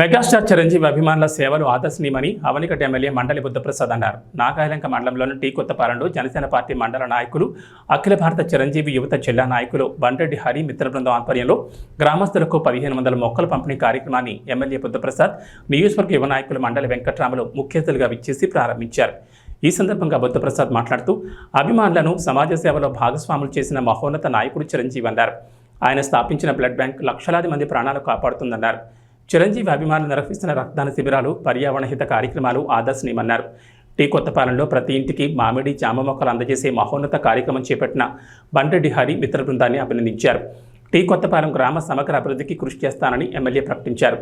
Megastar Chiranjeevi అభిమానుల సేవలు ఆదర్శనీయమని అవనికట్ MLA మండలి బుద్ధప్రసాద్ అన్నారు. నాగాయలంక మండలంలోని టీ కొత్తపాలెంలో జనసేన పార్టీ మండల నాయకులు అఖిల భారత చిరంజీవి యువత జిల్లా నాయకులు బండ్రెడ్డి హరి మిత్ర బృందం ఆధ్వర్యంలో గ్రామస్తులకు పదిహేను వందల మొక్కల పంపిణీ కార్యక్రమాన్ని ఎమ్మెల్యే బుద్ధప్రసాద్ నియోజకవర్గ యువ నాయకులు మండలి వెంకట్రాములు ముఖ్య అతిథులుగా విచ్చేసి ప్రారంభించారు. ఈ సందర్భంగా బుద్ధప్రసాద్ మాట్లాడుతూ అభిమానులను సమాజ సేవలో భాగస్వాములు చేసిన మహోన్నత నాయకుడు చిరంజీవి అన్నారు. ఆయన స్థాపించిన బ్లడ్ బ్యాంక్ లక్షలాది మంది ప్రాణాలు కాపాడుతుందన్నారు. చిరంజీవి అభిమానులు నిర్వహిస్తున్న రక్తదాన శిబిరాలు పర్యావరణ హిత కార్యక్రమాలు ఆదర్శనీయమన్నారు. టీ కొత్తపాలెంలో ప్రతి ఇంటికి మామిడి జామ మొక్కలు అందజేసే మహోన్నత కార్యక్రమం చేపట్టిన బండ్రెడ్డి హరి మిత్ర బృందాన్ని అభినందించారు. టీ కొత్తపాలెం గ్రామ సమగ్ర అభివృద్ధికి కృషి చేస్తానని ఎమ్మెల్యే ప్రకటించారు.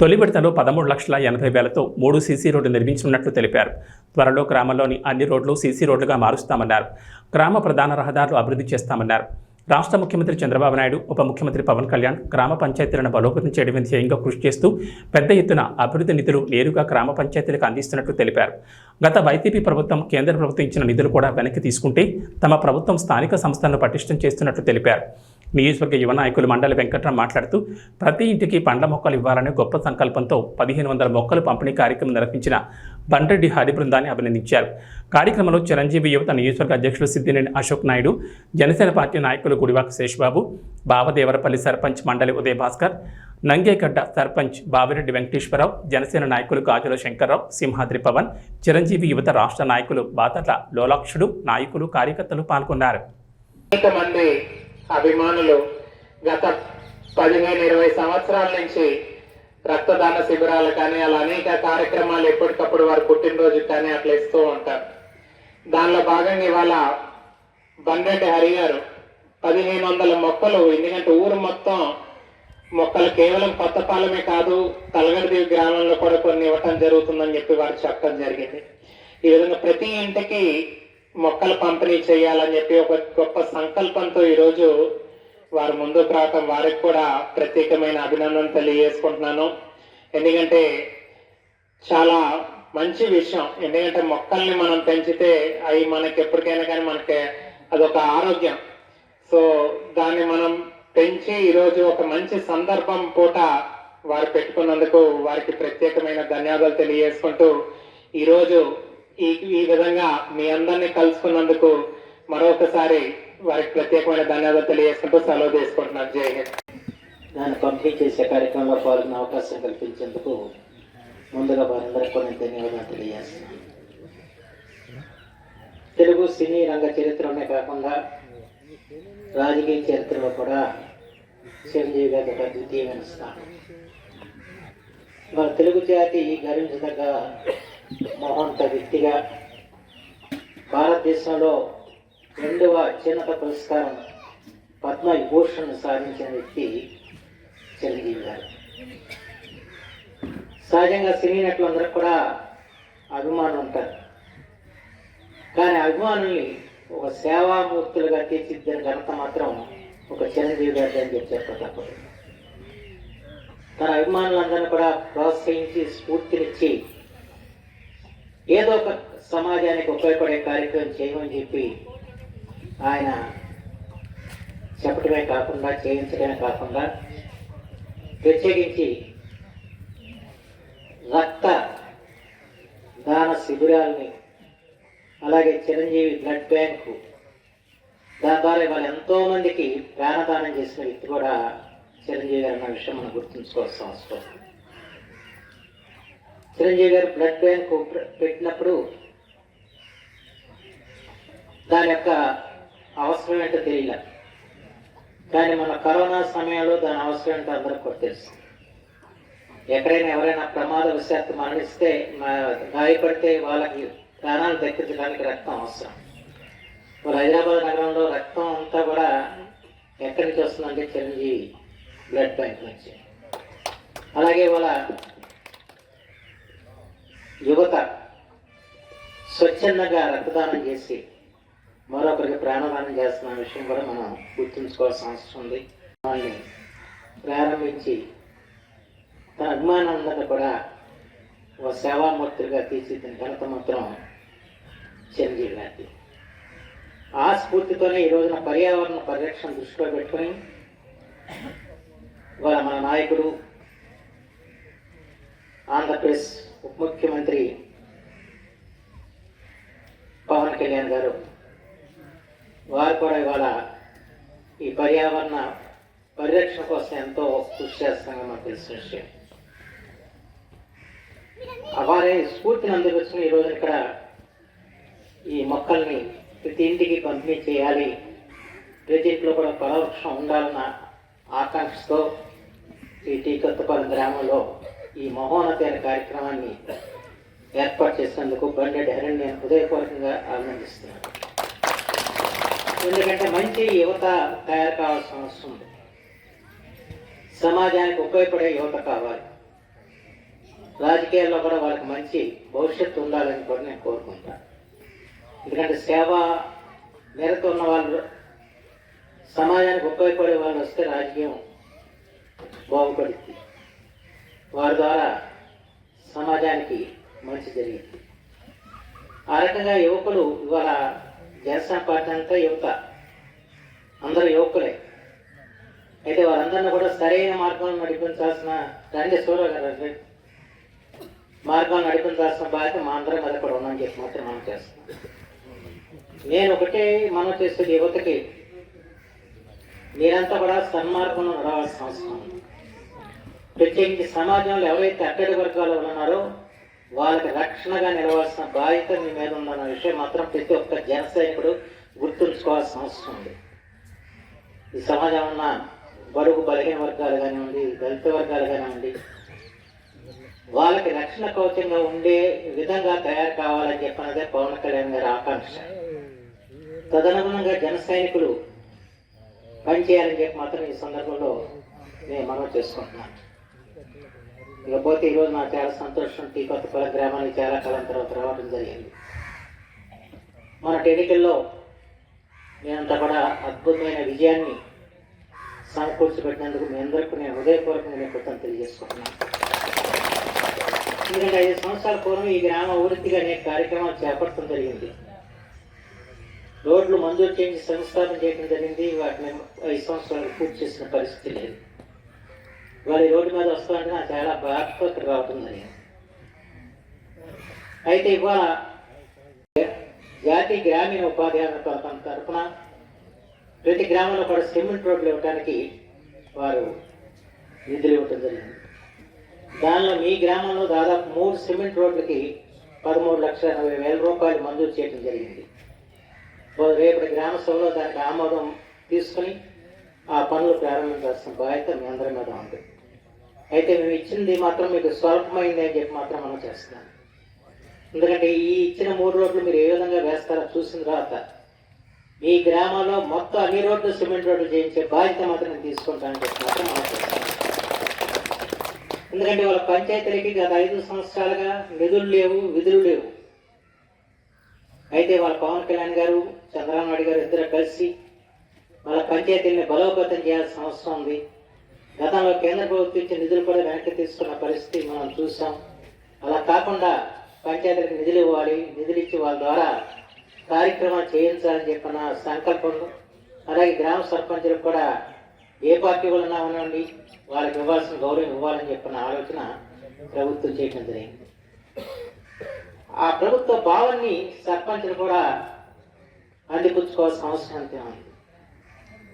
తొలి విడతలో పదమూడు లక్షల ఎనభై వేలతో మూడు సీసీ రోడ్డు నిర్మించనున్నట్లు తెలిపారు. త్వరలో గ్రామంలోని అన్ని రోడ్లు సీసీ రోడ్లుగా మారుస్తామన్నారు. గ్రామ ప్రధాన రహదారులు అభివృద్ధి చేస్తామన్నారు. రాష్ట్ర ముఖ్యమంత్రి చంద్రబాబు నాయుడు ఉప ముఖ్యమంత్రి పవన్ కళ్యాణ్ గ్రామ పంచాయతీలను బలోపేతం చేయడమే ధ్యేయంగా కృషి చేస్తూ పెద్ద ఎత్తున అభివృద్ధి నిధులు నేరుగా గ్రామ పంచాయతీలకు అందిస్తున్నట్లు తెలిపారు. గత వైసీపీ ప్రభుత్వం కేంద్ర ప్రభుత్వం ఇచ్చిన నిధులు కూడా వెనక్కి తీసుకుంటే తమ ప్రభుత్వం స్థానిక సంస్థలను పటిష్టం చేస్తున్నట్లు తెలిపారు. నియోజకవర్గ యువ నాయకులు మండలి వెంకట్రాం మాట్లాడుతూ ప్రతి ఇంటికి పండ్ల మొక్కలు ఇవ్వాలనే గొప్ప సంకల్పంతో పదిహేను వందల మొక్కలు పంపిణీ కార్యక్రమం నిర్వహించిన బండ్రెడ్డి హరి బృందాన్ని అభినందించారు. కార్యక్రమంలో చిరంజీవి యువత నియోజకవర్గ అధ్యక్షులు సిద్దినేని అశోక్ నాయుడు జనసేన పార్టీ నాయకులు గుడివాక శేషబాబు బావదేవరపల్లి సర్పంచ్ మండలి ఉదయ భాస్కర్ నంగేగడ్డ సర్పంచ్ బావిరెడ్డి వెంకటేశ్వరరావు జనసేన నాయకులు గాజుల శంకర్రావు సింహాద్రి పవన్ చిరంజీవి యువత రాష్ట్ర నాయకులు బాతట్ల లోలాక్షుడు నాయకులు కార్యకర్తలు పాల్గొన్నారు. అభిమానులు గత పదిహేను ఇరవై సంవత్సరాల నుంచి రక్తదాన శిబిరాలు కానీ అలా అనేక కార్యక్రమాలు ఎప్పటికప్పుడు వారి పుట్టినరోజు కానీ అట్లా ఇస్తూ ఉంటారు. దానిలో భాగంగా ఇవాళ బండ్రెడ్డి హరి గారు పదిహేను వందల మొక్కలు ఎందుకంటే ఊరు మొత్తం మొక్కలు కేవలం కొత్తపాలెమే కాదు తలగడదేవి గ్రామంలో కూడా కొన్ని ఇవ్వటం జరుగుతుందని చెప్పి వారు చెప్పడం జరిగింది. ఈ విధంగా ప్రతి ఇంటికి మొక్కలు పంపిణీ చేయాలని చెప్పి ఒక గొప్ప సంకల్పంతో ఈరోజు వారు ముందుకు రావటం వారికి కూడా ప్రత్యేకమైన అభినందన తెలియజేసుకుంటున్నాను. ఎందుకంటే చాలా మంచి విషయం. ఎందుకంటే మొక్కల్ని మనం పెంచితే అవి మనకి ఎప్పటికైనా కానీ మనకి అదొక ఆరోగ్యం. సో దాన్ని మనం పెంచి ఈరోజు ఒక మంచి సందర్భం పూట వారు పెట్టుకున్నందుకు వారికి ప్రత్యేకమైన ధన్యవాదాలు తెలియజేసుకుంటూ ఈరోజు ఈ ఈ విధంగా మీ అందరినీ కలుసుకున్నందుకు మరొకసారి వారికి ప్రత్యేకమైన ధన్యవాదాలు తెలియజేసుకుంటూ సెలవు తీసుకుంటున్నాను. జై హింద్. దాన్ని పంపిణీ చేసే కార్యక్రమంలో పాల్గొనే అవకాశం కల్పించేందుకు ముందుగా వారందరికీ కొన్ని ధన్యవాదాలు తెలియజేస్తున్నాను. తెలుగు సినీ రంగ చరిత్రలోనే కాకుండా రాజకీయ చరిత్రలో కూడా చిరంజీవి గారి ఒక ద్వితీయమైన స్థానం. మన తెలుగు జాతి గర్వించదగ్గ మహోన్నత వ్యక్తిగా భారతదేశంలో రెండవ అత్యున్నత పురస్కారం పద్మవిభూషణ్ సాధించిన వ్యక్తి చిరంజీవి గారు సహజంగా సినీ నటులందరూ కూడా అభిమానులు ఉంటారు. కానీ అభిమానుల్ని ఒక సేవామూర్తులుగా తీర్చిదిద్దిన ఘనత మాత్రం ఒక చిరంజీవి గారి అని చెప్పి చెప్పక తప్పదు తన అభిమానులందరినీ కూడా ప్రోత్సహించి స్ఫూర్తినిచ్చి ఏదో ఒక సమాజానికి ఉపయోగపడే కార్యక్రమం చేయమని చెప్పి ఆయన చెప్పడమే కాకుండా చేయించడమే కాకుండా ప్రత్యేకించి రక్త దాన శిబిరాలని అలాగే చిరంజీవి బ్లడ్ బ్యాంకు దాని ద్వారా ఇవాళ ఎంతోమందికి ప్రాణదానం చేసిన వ్యక్తి కూడా చిరంజీవి గారు అన్న విషయం మనం గుర్తుంచుకోవాల్సిన అవసరం. చిరంజీవి గారు బ్లడ్ బ్యాంకు పెట్టినప్పుడు దాని యొక్క అవసరం ఏంటో తెలియలే. కానీ మన కరోనా సమయంలో దాని అవసరం ఏంటో అందరికి కూడా తెలుసు. ఎక్కడైనా ఎవరైనా ప్రమాదవశాత్తు మరణిస్తే మా- గాయపడితే వాళ్ళకి ప్రాణాలు దక్కించడానికి రక్తం అవసరం. వాళ్ళ హైదరాబాద్ నగరంలో రక్తం అంతా కూడా ఎక్కడి నుంచి వస్తుందంటే చిరంజీవి బ్లడ్ బ్యాంక్ నుంచి. అలాగే వాళ్ళ యువత స్వచ్ఛందంగా రక్తదానం చేసి మరొకరికి ప్రాణదానం చేస్తున్న విషయం కూడా మనం గుర్తుంచుకోవాల్సిన అవసరం ఉంది. వాళ్ళని ప్రారంభించి తన అభిమానులందరినీ కూడా ఒక సేవామూర్తులుగా తీర్చిదిన ఘనత మాత్రం చిరంజీవి గారిది. ఆ స్ఫూర్తితోనే ఈ రోజున పర్యావరణ పరిరక్షణ దృష్టిలో పెట్టుకొని ఇవాళ మన నాయకుడు ఆంధ్రప్రదేశ్ ఉప ముఖ్యమంత్రి పవన్ కళ్యాణ్ గారు వారు కూడా ఇవాళ ఈ పర్యావరణ పరిరక్షణ కోసం ఎంతో కృషి చేస్తామని మనకు తెలిసిన విషయం. వారి స్ఫూర్తిని అందుకొచ్చిన ఈ రోజు ఇక్కడ ఈ మొక్కల్ని ప్రతి ఇంటికి పంపిణీ చేయాలి. ప్రతి ఇంట్లో కూడా పరోక్షం ఉండాలన్న ఆకాంక్షతో ఈ టీ కొత్తపాలెం గ్రామంలో ఈ మహోన్నతైన కార్యక్రమాన్ని ఏర్పాటు చేసినందుకు బండెడ్ హరిని నేను హృదయపూర్వకంగా అభినందిస్తున్నాను. ఎందుకంటే మంచి యువత తయారు కావాల్సిన అవసరం ఉంది. సమాజానికి ఉపయోగపడే యువత కావాలి. రాజకీయాల్లో కూడా వాళ్ళకి మంచి భవిష్యత్తు ఉండాలని కూడా నేను కోరుకుంటాను. ఎందుకంటే సేవ నిరత ఉన్న వాళ్ళు సమాజానికి ఉపయోగపడే వాళ్ళు వస్తే రాజకీయం బాగుపడుతుంది. వారి ద్వారా సమాజానికి మంచి జరిగింది. ఆ రకంగా యువకులు ఇవాళ జనసేన పార్టీ అంతా యువత అందరూ యువకులే. అయితే వారందరినీ కూడా సరైన మార్గంలో నడిపించాల్సిన రండి చూడగలరు గారు రండి. మార్గంలో నడిపించాల్సిన బాధ్యత మా అందరం మీద కూడా ఉందని చెప్పి మాత్రం మనం చేస్తున్నాం. నేను ఒకటే మనం చేసేది యువతకి. మీరంతా కూడా సన్మార్గంలో నడవాల్సిన అవసరం ఉంది. ప్రత్యేకించి సమాజంలో ఎవరైతే అట్టడి వర్గాలు ఉన్నారో వాళ్ళకి రక్షణగా నిలవాల్సిన బాధ్యత మీ మీద ఉందన్న విషయం మాత్రం ప్రతి ఒక్క జన సైనికుడు గుర్తుంచుకోవాల్సిన అవసరం ఉంది. ఈ సమాజం ఉన్న బరువు బలహీన వర్గాలు కానివ్వండి దళిత వర్గాలు కానివ్వండి వాళ్ళకి రక్షణ కవచంగా ఉండే విధంగా తయారు కావాలని చెప్పినదే పవన్ కళ్యాణ్ గారి ఆకాంక్ష. తదనుగుణంగా జన సైనికులు పనిచేయాలని చెప్పి మాత్రం ఈ సందర్భంలో నేను మనం చేసుకుంటున్నాను. ఇకపోతే ఈరోజు నాకు చాలా సంతోషం. టీ కొత్తపల్లి గ్రామానికి చాలా కాలం తర్వాత రావడం జరిగింది. మన ఎన్నికల్లో నేనంతా కూడా అద్భుతమైన విజయాన్ని సమకూర్చిపెట్టినందుకు మీ అందరికీ నేను హృదయపూర్వకంగా నేను కృతజ్ఞతలు తెలియజేసుకుంటున్నాను. ఎందుకంటే ఐదు సంవత్సరాల పూర్వం ఈ గ్రామ అభివృద్ధిగా అనేక కార్యక్రమాలు చేపట్టడం జరిగింది. రోడ్లు మంజూరు చేసి సంస్థాపన చేయడం జరిగింది. వాటిని ఐదు సంవత్సరాలు పూర్తి చేసిన పరిస్థితి లేదు. వాళ్ళు రోడ్డు మీద వస్తారంటే నాకు చాలా బాధతో ఇక్కడ రావటం అయితే ఇవాళ జాతీయ గ్రామీణ ఉపాధి హామీ పథకం తరఫున ప్రతి గ్రామంలో కూడా సిమెంట్ రోడ్లు ఇవ్వడానికి వారు నిధులు ఇవ్వటం జరిగింది. దానిలో మీ గ్రామంలో దాదాపు మూడు సిమెంట్ రోడ్లకి పదమూడు లక్షల ఎనభై వేల రూపాయలు మంజూరు చేయడం జరిగింది. రేపటి గ్రామ సభలో దానికి ఆమోదం తీసుకుని ఆ పనులు ప్రారంభించాల్సిన బాధ్యత మీ అందరి మీద ఉంది. అయితే మేము ఇచ్చింది మాత్రం మీకు స్వల్పమైంది అని చెప్పి మాత్రం మనం చేస్తున్నాం. ఎందుకంటే ఈ ఇచ్చిన మూడు రోడ్లు మీరు ఏ విధంగా వేస్తారో చూసిన తర్వాత మీ గ్రామంలో మొత్తం అన్ని రోడ్లు సిమెంట్ రోడ్లు చేయించే బాధ్యత మాత్రం నేను తీసుకుంటానని చెప్పి మాత్రం మనం చేస్తాం ఎందుకంటే వాళ్ళ పంచాయతీలకి గత ఐదు సంవత్సరాలుగా నిధులు లేవు విధులు లేవు. అయితే వాళ్ళ పవన్ కళ్యాణ్ గారు చంద్రబాబు నాయుడు గారు ఇద్దరు కలిసి వాళ్ళ పంచాయతీని బలోపేతం చేయాల్సిన అవసరం ఉంది. గతంలో కేంద్ర ప్రభుత్వం ఇచ్చిన నిధులు కూడా వెనక్కి తీసుకున్న పరిస్థితి మనం చూసాం. అలా కాకుండా పంచాయతీలకు నిధులు ఇవ్వాలి నిధులు ఇచ్చి వాళ్ళ ద్వారా కార్యక్రమాలు చేయించాలని చెప్పిన సంకల్పంలో అలాగే గ్రామ సర్పంచులకు కూడా ఏ పార్టీ వలన ఉండండి వాళ్ళకి ఇవ్వాల్సిన గౌరవం ఇవ్వాలని చెప్పిన ఆలోచన ప్రభుత్వం చేయడం జరిగింది. ఆ ప్రభుత్వ భావాన్ని సర్పంచులు కూడా అందిపుచ్చుకోవాల్సిన అవసరం అంతే ఉంది.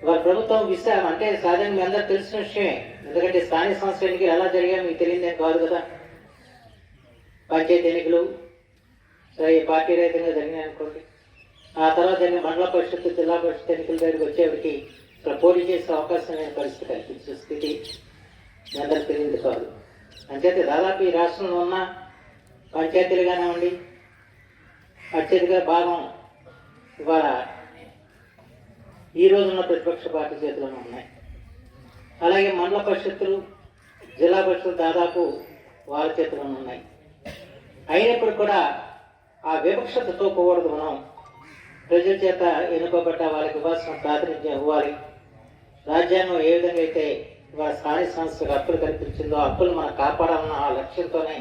వాళ్ళ ప్రభుత్వం విషయం అంటే సహజంగా మీ అందరూ తెలిసిన విషయమే. ఎందుకంటే స్థానిక సంస్థ ఎన్నికలు ఎలా జరిగాయో మీకు తెలియదే కాదు కదా. పంచాయతీ ఎన్నికలు సరే ఈ పార్టీ రహితంగా జరిగినాయి అనుకోండి. ఆ తర్వాత జరిగిన మండల పరిషత్ జిల్లా పరిషత్ ఎన్నికల దగ్గరికి వచ్చేవారికి ఇక్కడ పోటీ చేసే అవకాశం లేని పరిస్థితి కల్పించే స్థితి మీ అందరికి తెలియదు కాదు. అంచేతే దాదాపు ఈ రాష్ట్రంలో ఉన్న పంచాయతీలు కానివ్వండి అత్యధిక భాగం ఇవాళ ఈ రోజున్న ప్రతిపక్ష పార్టీ చేతిలోనే ఉన్నాయి. అలాగే మండల పరిషత్తులు జిల్లా పరిషత్తులు దాదాపు వారి చేతిలోనే ఉన్నాయి. అయినప్పుడు కూడా ఆ వివక్షత పోకూడదు మనం. ప్రజల చేత ఎన్నుకోబట్ట వాళ్ళకి ఇవ్వాల్సిన ప్రాతినిధ్యం ఇవ్వాలి. రాజ్యాంగం ఏ విధంగా అయితే వారి స్థానిక సంస్థలకు హక్కులు కల్పించిందో హక్కులు మనం కాపాడాలన్న ఆ లక్ష్యంతోనే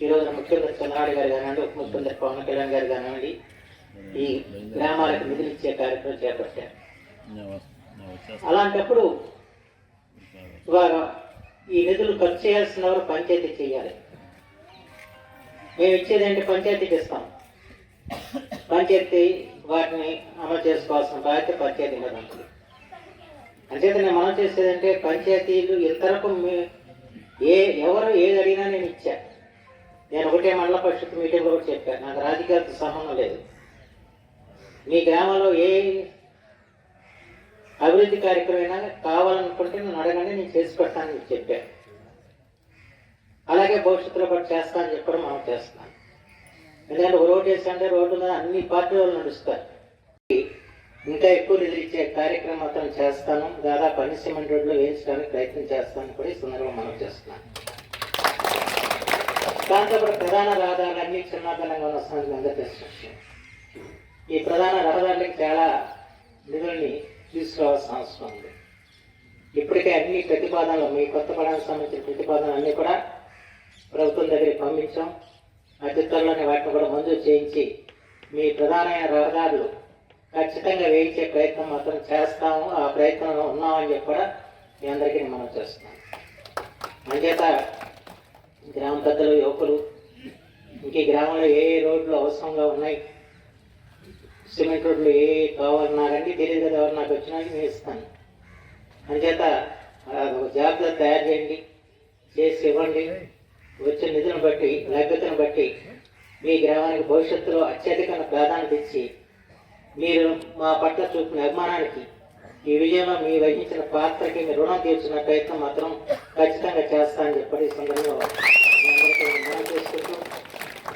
ఈ ముఖ్యమంత్రి చంద్రబాబు గారు కానివ్వండి ఉప ముఖ్యమంత్రి పవన్ కళ్యాణ్ గారు కానివ్వండి ఈ గ్రామాలకు నిధులు ఇచ్చే కార్యక్రమం చేపట్టారు. అలాంటప్పుడు ఇవాళ ఈ నిధులు ఖర్చు చేయాల్సిన వారు పంచాయతీ చేయాలి. మేము ఇచ్చేది ఏంటి? పంచాయతీకి ఇస్తాం పంచాయతీ వాటిని అమలు చేసుకోవాల్సిన బాధ్యత పంచాయతీ మీద ఉంటుంది. అంచేత నేను మనం చేసేదంటే పంచాయతీలు ఇంతవరకు ఏ ఎవరు ఏది అడిగినా నేను ఇచ్చా. నేను ఒకటే మండల పరిషత్ మీటింగ్లో కూడా చెప్పాను నాకు రాజకీయాలతో సంబంధం లేదు. మీ గ్రామంలో ఏ అభివృద్ధి కార్యక్రమం ఏమైనా కావాలనుకుంటే నన్ను అడగండి నేను చేసి పెడతానని చెప్పాను అలాగే భవిష్యత్తులో పాటు చేస్తా అని చెప్పడం మనం చేస్తాను ఎందుకంటే రోడ్ రోడ్డు వేసంటే రోడ్డు మీద అన్ని పార్టీ వాళ్ళు నడుస్తారు. ఇంకా ఎక్కువ నిధులు ఇచ్చే కార్యక్రమం మాత్రం చేస్తాను. దాదాపు అన్ని సిమెంట్ రోడ్లు వేయించడానికి ప్రయత్నం చేస్తాను కూడా ఈ సందర్భంగా మనం చేస్తున్నాను దాంతో కూడా ప్రధాన రహదారులు అన్ని చిన్నతనంగా ఉన్న సంగతి ఈ ప్రధాన రహదారులకు చాలా నిధుల్ని తీసుకురావాల్సిన అవసరం ఉంది ఇప్పటికే అన్ని ప్రతిపాదనలు మీ కొత్త పడానికి సంబంధించిన ప్రతిపాదనలు అన్నీ కూడా ప్రభుత్వం దగ్గరికి పంపించాం. అతి త్వరలోనే వాటిని కూడా మంజూరు చేయించి మీ ప్రధానమైన రహదారులు ఖచ్చితంగా వేయించే ప్రయత్నం మాత్రం చేస్తాము. ఆ ప్రయత్నంలో ఉన్నామని చెప్పి కూడా మీ అందరికీ మనం చేస్తున్నాం. అంచేత గ్రామ పెద్దలు యువకులు ఇంక గ్రామంలో ఏ ఏ రోడ్లు అవసరంగా ఉన్నాయి సిమెంట్ రోడ్లు ఏ ఏ కావాలన్నా తెలియదు కదా ఎవరు నాకు వచ్చినా నేను ఇస్తాను. అంచేత ఒక జాబితా తయారు చేయండి. చేసి ఇవ్వండి. వచ్చిన నిధులను బట్టి లభ్యతను బట్టి మీ గ్రామానికి భవిష్యత్తులో అత్యధిక ప్రాధాన్యత ఇచ్చి మీరు మా పట్ల చూపిన అభిమానానికి ఈ విజయంలో మీ వహించిన పాత్రకి రుణం తీర్చిన ప్రయత్నం మాత్రం ఖచ్చితంగా చేస్తా అని చెప్పి ఈ మీ అందరికీ నేను మనవి చేసుకుంటూ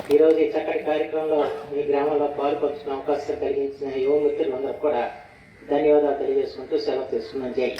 ఈరోజు ఈ చక్కటి కార్యక్రమంలో మీ గ్రామంలో పాల్పంచిన అవకాశం కలిగించిన యువ మిత్రులందరూ కూడా ధన్యవాదాలు తెలియజేసుకుంటూ సెలవు తీసుకున్నాను జై